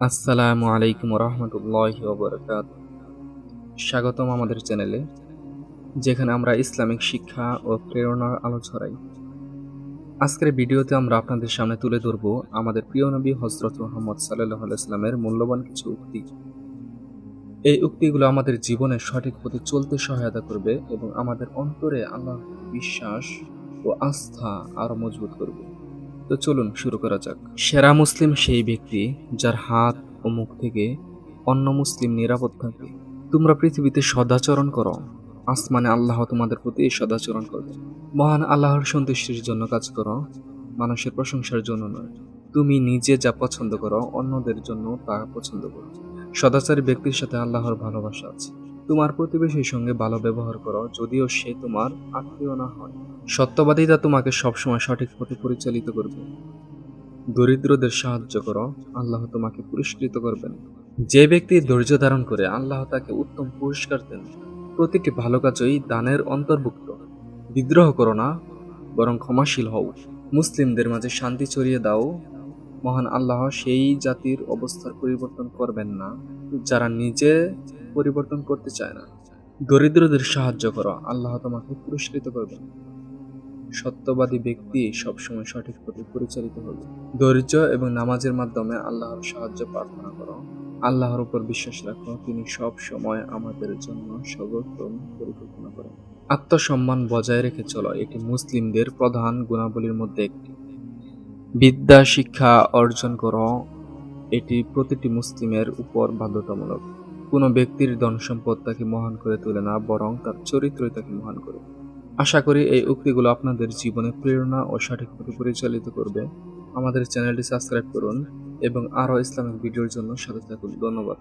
আসসালামু আলাইকুম রহমতুল্লাহ ওবরকাত স্বাগতম আমাদের চ্যানেলে, যেখানে আমরা ইসলামিক শিক্ষা ও প্রেরণার আলো ছড়াই। আজকের ভিডিওতে আমরা আপনাদের সামনে তুলে ধরব আমাদের প্রিয় নবী হজরত মোহাম্মদ সাল্লাহ ইসলামের মূল্যবান কিছু উক্তি। এই উক্তিগুলো আমাদের জীবনের সঠিক পথে চলতে সহায়তা করবে এবং আমাদের অন্তরে আল্লাহ বিশ্বাস ও আস্থা আরও মজবুত করবে। তো চলুন শুরু করা যাক। সেরা মুসলিম সেই ব্যক্তি যার হাত ও মুখ থেকে অন্য মুসলিম নিরাপদ থাকে তোমরা পৃথিবীতে সদাচরণ করো। আসমানে আল্লাহ তোমাদের প্রতি সদাচরণ করবে। মহান আল্লাহর সন্তুষ্টির জন্য কাজ করো, মানুষের প্রশংসার জন্য নয়। তুমি নিজে যা পছন্দ করো, অন্যদের জন্য তা পছন্দ করো। সদাচারী ব্যক্তির সাথে আল্লাহর ভালোবাসা আছে। তোমার প্রতিবেশীর সঙ্গে ভালো ব্যবহার করো, যদিও সে তোমার আত্মীয় না হয়। সত্যবাদীতা তোমাকে সবসময় সঠিক পথে পরিচালিত করবে। দরিদ্রদের সাহায্য করো, আল্লাহ তোমাকে পুরস্কৃত করবেন। যে ব্যক্তি ধৈর্য ধারণ করে আল্লাহ তাকে উত্তম পুরস্কার দেন, প্রতিটি ভালো কাজই দানের অন্তর্ভুক্ত। বিদ্রোহ করো না, বরং ক্ষমাশীল হও। মুসলিমদের মাঝে শান্তি ছড়িয়ে দাও। মহান আল্লাহ সেই জাতির অবস্থার পরিবর্তন করবেন না, যারা নিজে পরিবর্তন করতে চায় না। দরিদ্রদের সাহায্য করো, আল্লাহ তোমাকে পুরস্কৃত করবেন। সত্যবাদী ব্যক্তি সবসময় সঠিক পথে পরিচালিত হবে। ধৈর্য এবং নামাজের মাধ্যমে আল্লাহর সাহায্য প্রার্থনা করো। আল্লাহর উপর বিশ্বাস রাখো, তিনি সব সময় আমাদের জন্য সর্বোত্তম পরিকল্পনা করেন। আত্মসম্মান বজায় রেখে চলো, এটি মুসলিমদের প্রধান গুণাবলীর মধ্যে একটি। বিদ্যা শিক্ষা অর্জন করো, এটি প্রতিটি মুসলিমের উপর বাধ্যতামূলক। কোনো ব্যক্তির ধন সম্পদ তাকে মহান করে তোলে না, বরং তার চরিত্রই তাকে মহান করে। আশা করি এই উক্তিগুলো আপনাদের জীবনে প্রেরণা ও সঠিকভাবে পরিচালিত করবে। আমাদের চ্যানেলটি সাবস্ক্রাইব করুন এবং আরও ইসলামিক ভিডিওর জন্য সাথে থাকুন। ধন্যবাদ।